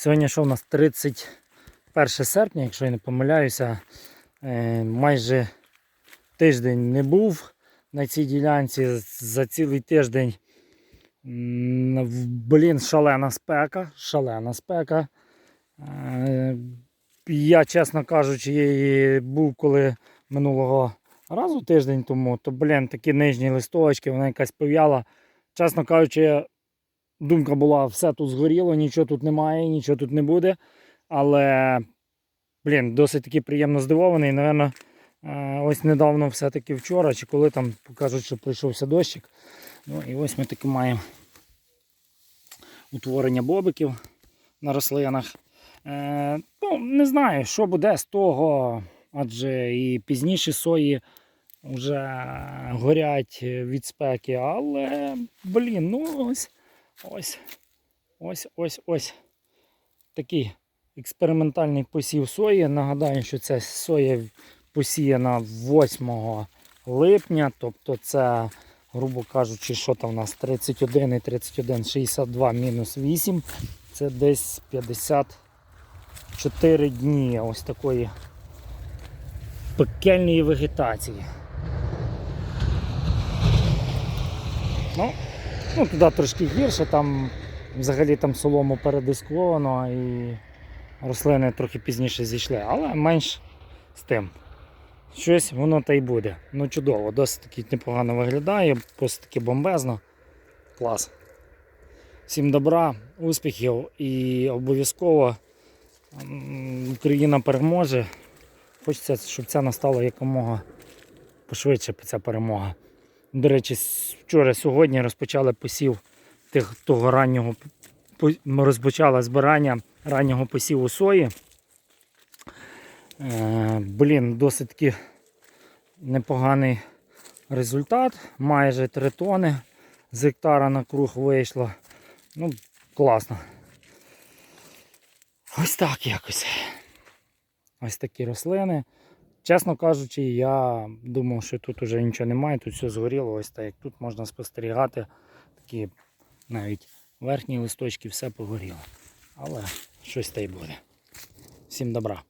Сьогодні що у нас 31 серпня, якщо я не помиляюся, Е, майже тиждень не був на цій ділянці. За цілий тиждень блін, шалена спека. Шалена спека. Е, Я, чесно кажучи, був коли минулого разу тиждень тому, то, блін, такі нижні листочки, вона якась пов'яла. Чесно кажучи, думка була, все тут згоріло, нічого тут немає, нічого тут не буде. Але, блін, досить таки приємно здивований. Навірно, е, ось недавно, все-таки вчора, чи коли там кажуть, що прийшовся дощик. Ну і ось ми таки маємо утворення бобиків на рослинах. Е, ну, не знаю, що буде з того, адже і пізніше сої вже горять від спеки, але, блін, ну ось, ось, ось, ось, ось такий експериментальний посів сої. Нагадаю, що ця соя посіяна 8 липня, тобто це, грубо кажучи, що там у нас 31 і 31, 62 мінус 8. Це десь 54 дні ось такої пекельної вегетації. Ну, ну туди трошки гірше, там взагалі там солому передисковано і рослини трохи пізніше зійшли, але менш з тим. Щось воно та й буде. Ну чудово, досить таки непогано виглядає, досить таки бомбезно. Клас. Всім добра, успіхів і обов'язково Україна переможе. Хочеться, щоб це настало якомога пошвидше ця перемога. До речі, вчора сьогодні розпочали посів тих, того раннього ми розпочали збирання раннього посіву сої. Е, блін, досить таки непоганий результат. Майже 3 тони з гектара на круг вийшло. Ну, класно. Ось так якось. Ось такі рослини. Чесно кажучи, я думав, що тут вже нічого немає, тут все згоріло, ось так як тут можна спостерігати. Такі навіть верхні листочки все погоріло. Але щось та й буде. Всім добра.